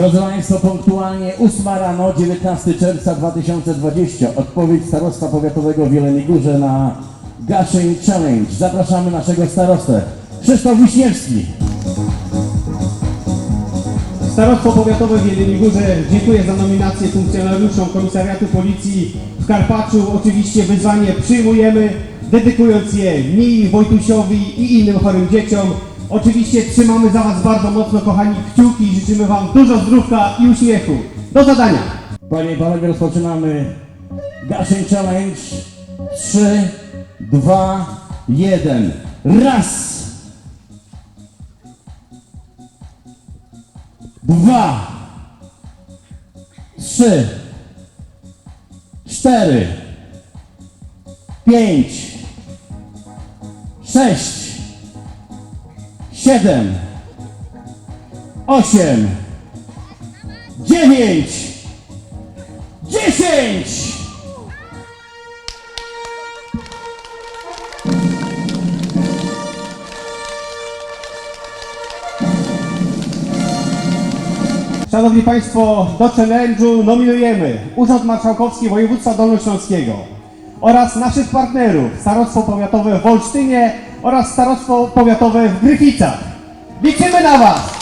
Drodzy Państwo, punktualnie 8 rano, 19 czerwca 2020. Odpowiedź Starostwa Powiatowego w Jeleniej Górze na Gaszeń Challenge. Zapraszamy naszego starostę, Krzysztof Wiśniewski. Starostwo Powiatowe w Jeleniej Górze dziękuję za nominację funkcjonariuszom Komisariatu Policji w Karpaczu. Oczywiście wyzwanie przyjmujemy, dedykując je mi, Wojtusiowi i innym chorym dzieciom. Oczywiście trzymamy za Was bardzo mocno, kochani, kciuki i życzymy Wam dużo zdrówka i uśmiechu. Do zadania! Panie i Panowie, rozpoczynamy Gaszeń Challenge. 3, 2, 1. Raz! Dwa! Trzy! Cztery! Pięć! Sześć! Siedem! Osiem! Dziewięć! Dziesięć! Szanowni Państwo, do challenge'u nominujemy Urząd Marszałkowski Województwa Dolnośląskiego oraz naszych partnerów Starostwo Powiatowe w Olsztynie oraz Starostwo Powiatowe w Gryficach. Liczymy na Was!